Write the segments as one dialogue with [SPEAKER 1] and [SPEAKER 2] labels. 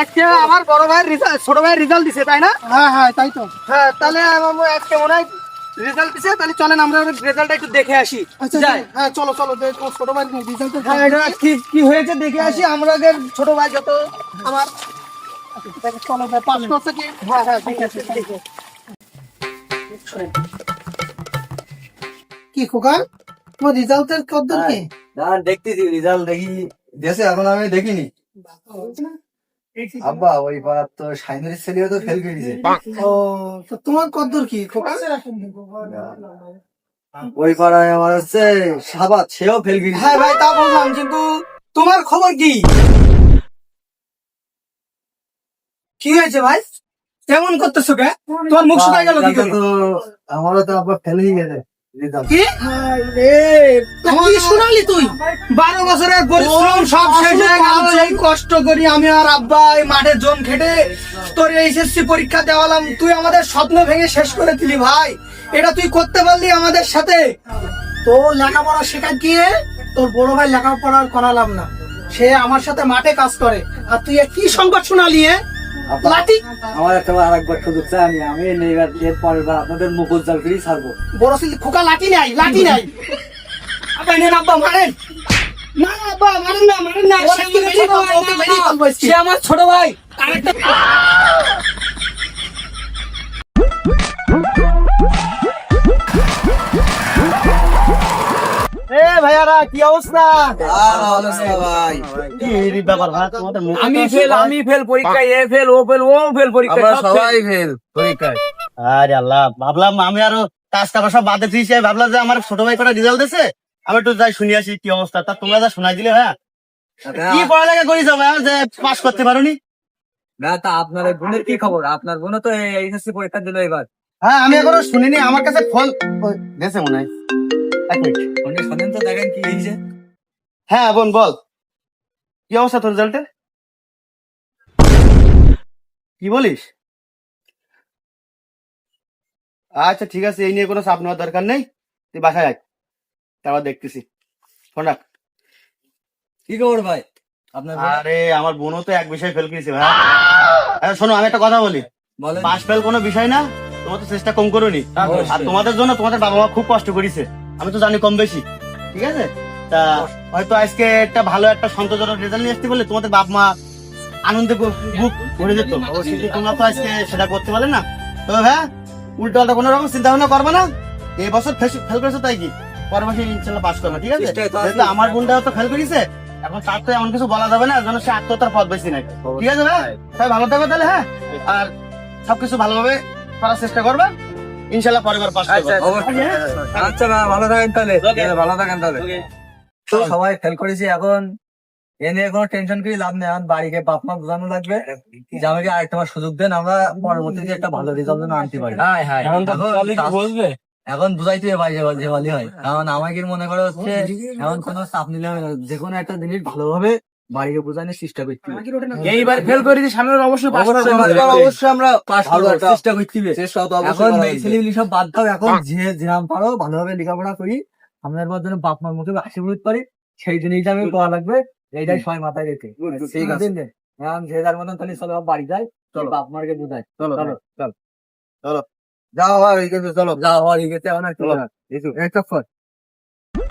[SPEAKER 1] আজকে আমার বড় ভাইয়ের রেজাল্ট ছোট ভাইয়ের রেজাল্ট দিছে তাই না?
[SPEAKER 2] হ্যাঁ হ্যাঁ তাই তো।
[SPEAKER 1] হ্যাঁ তাহলে আমার আজকে মনে হয় রেজাল্ট দিছে তাহলে চলেন আমরা রেজাল্টটা একটু দেখে আসি। যাই।
[SPEAKER 2] হ্যাঁ চলো চলো ছোট ভাই রেজাল্ট
[SPEAKER 1] হ্যাঁ এটা কি কি হয়েছে দেখে আসি আমরা ছোট ভাই যত আমার
[SPEAKER 2] চলো ভাই পাস করছে কি? হ্যাঁ হ্যাঁ ঠিক আছে ঠিক আছে। কি খোকা? তোমার রেজাল্টের কদ্দূর কি?
[SPEAKER 3] দেখতেছি রেজাল্ট দেখি। দেশে এখন আমি দেখিনি। আব্বা ওই পাড়ার তো সাইনের ছেলেও তো ফেল করে দিয়েছে।
[SPEAKER 2] ও তো তোমার কদ্দূর কি?
[SPEAKER 3] ওই পাড়ায় আমার হচ্ছে সাবাত সেও ফেল
[SPEAKER 1] হ্যাঁ ভাই তা বললাম কিন্তু তোমার খবর কি? কি হয়েছে ভাই? কেমন করতেছো কে? তোমার মুখ শুকায় গেল কি?
[SPEAKER 3] তো আমারও তো আব্বা ফেল হয়ে গেছে।
[SPEAKER 1] হয়ে কষ্ট করি আমি আর আব্বা মাঠে খেটে তোর এইচএসসি পরীক্ষা দেওয়ালাম। তুই আমাদের স্বপ্ন ভেঙে শেষ করে দিলি ভাই। এটা তুই করতে পারলি আমাদের সাথে।
[SPEAKER 2] তো লেখাপড়া শেখা গিয়ে তোর বড় ভাই লেখাপড়া করালাম না। সে আমার সাথে মাঠে কাজ করে। আর তুই কি সংবাদ শোনালি এ? লাঠি
[SPEAKER 3] আমার একটা বার আরেকবার সুযোগ চাই আমি আমি এবার এর পরের বার আপনাদের মুখ উজ্জ্বল করেই ছাড়বো।
[SPEAKER 2] বড় ছেলে খোকা লাঠি নাই লাঠি নাই।
[SPEAKER 1] আব্বা নেন আব্বা মারেন। না না, আব্বা মারেন না মারেন না।
[SPEAKER 2] ওকে
[SPEAKER 1] সে
[SPEAKER 2] বেরিয়ে
[SPEAKER 1] আমার
[SPEAKER 2] বলব, ওকে বেরিয়ে বলব আজকে।
[SPEAKER 1] সে আমার ছোট ভাই। আরেকটা
[SPEAKER 2] কি অবস্থা?
[SPEAKER 3] ভাই
[SPEAKER 2] কি ব্যাপার ভাই?
[SPEAKER 1] আমি ফেল আমি ফেল পরীক্ষায় এ ফেল ও ফেল ও ফেল পরীক্ষায়
[SPEAKER 3] সবাই ফেল পরীক্ষায়।
[SPEAKER 2] আরে আল্লাহ ভাবলাম আমি আরও কাজ টাকা সব বাদে দিয়েছি আমি ভাবলাম যে আমার ছোট ভাই কটা রেজাল্ট দিছে আমি একটু যাই শুনি আসি কি অবস্থা। তা তোমরা যা শোনাই দিলে হ্যাঁ? কি পড়ালেখা করিস ভাই? যে পাস করতে পারোনি?
[SPEAKER 3] না তা আপনার বোনের কি খবর? আপনার বোনও তো এইচএসসি পরীক্ষা দিল এবার।
[SPEAKER 2] হ্যাঁ আমি এখনও শুনিনি আমার কাছে ফোন গেছে মনে হয়। এক মিনিট
[SPEAKER 3] তো দেখেন কি হয়েছে।
[SPEAKER 2] হ্যাঁ বোন বল। কি অবস্থা তোর রেজাল্টের কি বলিস? আচ্ছা ঠিক আছে এই নিয়ে কোনো চাপ নেওয়ার দরকার নেই। তুই বাসায় আয়। তারপর দেখতেছি। ফোন রাখ।
[SPEAKER 3] কি খবর ভাই? আপনার
[SPEAKER 2] আরে আমার বোনও তো এক বিষয় ফেল করেছে ভাই। আরে শোনো আমি একটা কথা বলি। পাস ফেল কোনো বিষয় না তোমার তো চেষ্টা কম করোনি। আর তোমাদের জন্য তোমাদের বাবা মা খুব কষ্ট করেছে। আমি তো জানি কম বেশি। ঠিক আছে? তা হয়তো আজকে একটা ভালো একটা সন্তোষজনক রেজাল্ট নিয়ে আসতে বলে তোমাদের বাপ মা আনন্দে বুক ভরে যেত। কিন্তু তোমরা তো আজকে সেটা করতে পারলে না। তো হ্যাঁ উল্টো পাল্টা কোনো রকম চিন্তা ভাবনা করবে না। এই বছর ফেল করেছ তাই কি? পরের বছর ইনশাল্লাহ পাস করবে ঠিক আছে? আমার বোনটাও তো ফেল করেছে এখন তার তো এমন কিছু বলা যাবে না যেন সে আত্মহত্যার পথ বেশি নাই ঠিক আছে ভাই ভালো থাকবে তাহলে হ্যাঁ? আর সবকিছু ভালোভাবে করার চেষ্টা করবে। ইনশাল্লাহ পরের পাস
[SPEAKER 3] আচ্ছা ভালো থাকেন তাহলে। হ্যাঁ, ভালো থাকেন তাহলে। তো সবাই ফেল করেছি এখন। এ নিয়ে কোনো টেনশন করে লাভ নেই। এখন বাড়িকে বাপ মা বোঝানো লাগবে। যে আমাকে সুযোগ দেন আমরা পরবর্তীতে একটা ভালো রেজাল্ট যেন আনতে পারি। এখন তো বলবে এখন বুঝাইতে হবে যে ভালো হয়। কারণ আমাকে মনে করে হচ্ছে এখন কোনো চাপ নিলে হবে না। যে কোনো একটা জিনিস ভালোভাবে বাড়িকে বোঝানোর চেষ্টা করতে
[SPEAKER 1] এইবার ফেল করে দিই সামনে অবশ্যই পাস
[SPEAKER 3] অবশ্যই, আমরা পাস করার চেষ্টা করতে হবে। এখন মেয়ে ছেলেগুলি সব বাদ দাও এখন যে যেরাম পারো ভালোভাবে লেখাপড়া করি। আপনার পর যেন বাপ মার মুখে বুঝতে পারি সেই জিনিসটা আমি করা লাগবে এইটাই সবাই মাথায় রেখে।
[SPEAKER 1] ঠিক আছে।
[SPEAKER 3] এখন যে যার মতন তাহলে চলো বাড়ি যাই। চলো। বাপ মারকে বোঝাই।
[SPEAKER 1] চলো।
[SPEAKER 3] চলো
[SPEAKER 1] চলো।
[SPEAKER 3] চলো। যাও হওয়ার হয়ে গেছে চলো। যাও হওয়ার হয়ে গেছে এখন আর চলো একটা ফোন।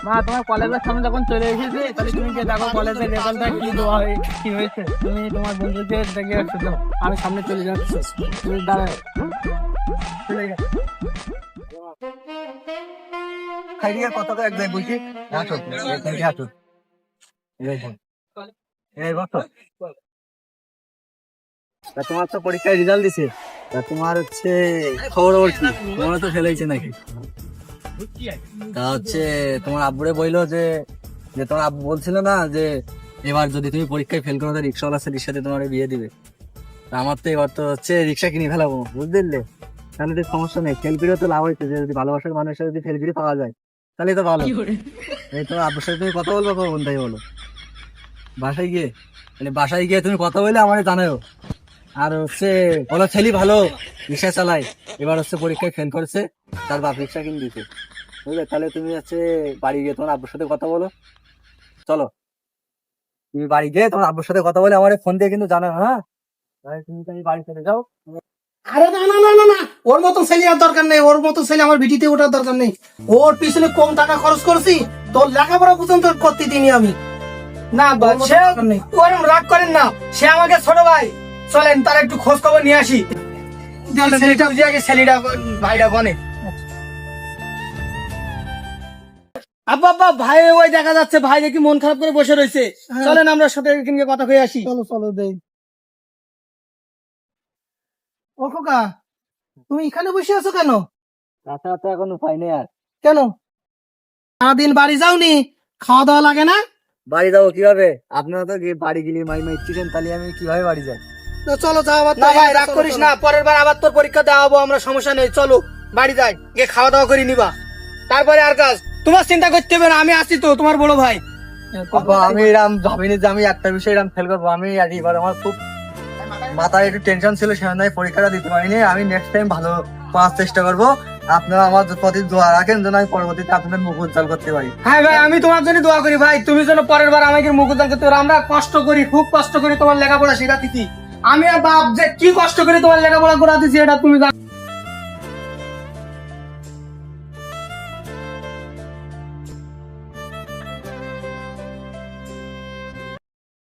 [SPEAKER 1] মা, তোমার কলেজের সামনে যখন চলে এসেছে, তাহলে তুমি দেখো কলেজের রেজাল্টটা কি দেওয়া হয়, কি হয়েছে। তুমি তোমার বন্ধুকে দেখে একটু দাও আমি সামনে চলে যাচ্ছি। তুমি চলে
[SPEAKER 3] কত এক এখানে এই শোন। এই বসো। তা তোমার তো পরীক্ষায় রেজাল্ট দিছে। তা তোমার হচ্ছে খবর খবর কি? তোমার তো ফেলেছে নাকি? তা হচ্ছে তোমার আব্বুরে বইলো যে যে তোমার আব্বু বলছিল না যে এবার যদি তুমি পরীক্ষায় ফেল করো তাহলে রিক্সাওয়ালা তোমার বিয়ে দিবে। আমার তো এবার তো হচ্ছে রিক্সা কিনে ফেলাবো বুঝতে তাহলে তো সমস্যা নেই ফেল করে তো লাভ হয়েছে যে যদি ভালোবাসার মানুষের যদি ফেল করে পাওয়া যায় তাহলে তো ভালো। এই তোমার আব্বুর সাথে তুমি কথা বলব কখন তাই বলো? বাসায় গিয়ে মানে বাসায় গিয়ে তুমি কথা বলে আমার জানাও আর হচ্ছে বলো ছেলে ভালো রিক্সা চালায়। এবার হচ্ছে পরীক্ষায় ফেল করেছে তার বাপ রিক্সা কিনে দিতে বুঝলে? তাহলে তুমি হচ্ছে বাড়ি গিয়ে তোমার আব্বুর সাথে কথা বলো। চলো। তুমি বাড়ি গিয়ে তোমার আব্বুর সাথে কথা বলে আমার ফোন দিয়ে কিন্তু জানা হ্যাঁ? তাহলে তুমি তুমি বাড়ি চলে যাও।
[SPEAKER 1] আরে না না না না না। ওর মতো ছেলে আর দরকার নেই। ওর মতো ছেলে আমার ভিটিতে ওঠার দরকার নেই। ওর পিছনে কম টাকা খরচ করছি তোর লেখাপড়া পর্যন্ত করতে দিনি আমি। না সে ওরম রাগ করেন না। সে আমাকে ছোট ভাই। চলেন তার একটু খোঁজ খবর নিয়ে আসি। ছেলেটা বুঝে আগে ছেলেটা ভাইটা বনে। আব্বা আব্বা ভাই ওই দেখা যাচ্ছে ভাই দেখি মন খারাপ করে বসে রয়েছে চলেন আমরা সাথে এখানে কথা কয়ে আসি। চলো চলো দেই। ও খোকা তুমি এখানে বসে আছো কেন?
[SPEAKER 3] তাছাড়া তো এখন উপায় নেই আর।
[SPEAKER 1] কেন? সারাদিন বাড়ি যাওনি? খাওয়া দাওয়া লাগে না?
[SPEAKER 3] বাড়ি যাব কীভাবে? আপনারা তো বাড়ি গেলে মাই মাই তাহলে আমি কীভাবে বাড়ি যাই?
[SPEAKER 1] চলো যাও আবার না ভাই রাগ করিস না পরের বার আবার তোর পরীক্ষা দেওয়া হব আমরা সমস্যা নেই চলো বাড়ি যাই গিয়ে খাওয়া দাওয়া করে নিবা। তারপরে আর কাজ তোমার চিন্তা করতে হবে না আমি আছি তো তোমার বড় ভাই।
[SPEAKER 3] আমি এরকম ভাবিনি যে আমি একটা বিষয় এরকম ফেল করব আমি আর এবার আমার খুব মাথায় একটু টেনশন ছিল সেখানে আমি পরীক্ষাটা দিতে পারিনি। আমি নেক্সট টাইম ভালো পাওয়ার চেষ্টা করব। আপনারা আমার প্রতি দোয়া রাখেন যেন আমি পরবর্তীতে আপনাদের মুখ উজ্জ্বল করতে পারি।
[SPEAKER 1] হ্যাঁ ভাই আমি তোমার জন্য দোয়া করি ভাই তুমি যেন পরের বার আমাকে মুখ উজ্জ্বল করতে পারো। আমরা কষ্ট করি খুব কষ্ট করি তোমার লেখাপড়া শেখাতেছি আমি বাপ যে কি কষ্ট করে তোমার লেখাপড়া করাতেছি এটা তুমি